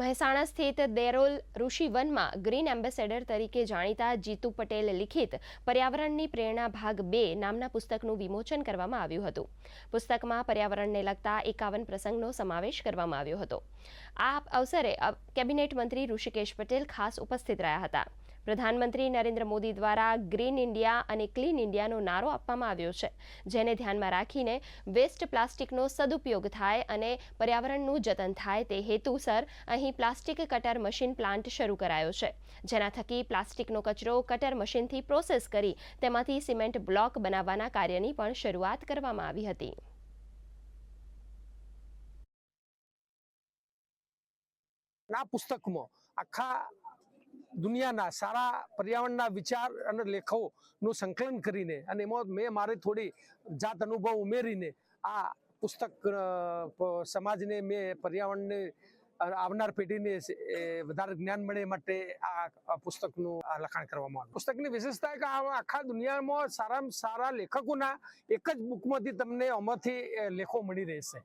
મહેસાણા સ્થિત Derol ઋષિવનમાં green ambassador તરીકે જાણીતા જીતુ પટેલ લિખિત પર્યાવરણની પ્રેરણા ભાગ બે નામના પુસ્તકનું વિમોચન કરવામાં આવ્યું હતું. પુસ્તકમાં પર્યાવરણને લગતા એકાવન પ્રસંગનો સમાવેશ કરવામાં આવ્યો હતો. આ અવસરે કેબિનેટ મંત્રી ઋષિકેશ પટેલ ખાસ ઉપસ્થિત રહ્યા હતા. પ્રધાનમંત્રી નરેન્દ્ર મોદી દ્વારા ગ્રીન ઇન્ડિયા અને ક્લીન ઇન્ડિયાનો નારો આપવામાં આવ્યો છે, જેને ધ્યાનમાં રાખીને વેસ્ટ પ્લાસ્ટિકનો સદુપયોગ થાય અને પર્યાવરણનું જતન થાય તે હેતુસર અહીં પ્લાસ્ટિક કટર મશીન પ્લાન્ટ શરૂ કરાયો છે, જેના થકી પ્લાસ્ટિકનો કચરો કટર મશીનથી પ્રોસેસ કરી તેમાંથી સિમેન્ટ બ્લોક બનાવવાના કાર્યની પણ શરૂઆત કરવામાં આવી હતી. આ પુસ્તકમાં આખા દુનિયાના સારા પર્યાવરણના વિચાર અને લેખોનું સંકલન કરીને અને એમાં મેં મારે થોડી જાત અનુભવ ઉમેરીને આ પુસ્તક સમાજને મેં પર્યાવરણને આવનાર પેઢીને વધારે જ્ઞાન મળે માટે આ પુસ્તકનું લખાણ કરવામાં આવ્યું. પુસ્તકની વિશેષતા કે આખા દુનિયામાં સારામાં સારા લેખકોના એક જ બુકમાંથી તમને આમાંથી લેખો મળી રહેશે.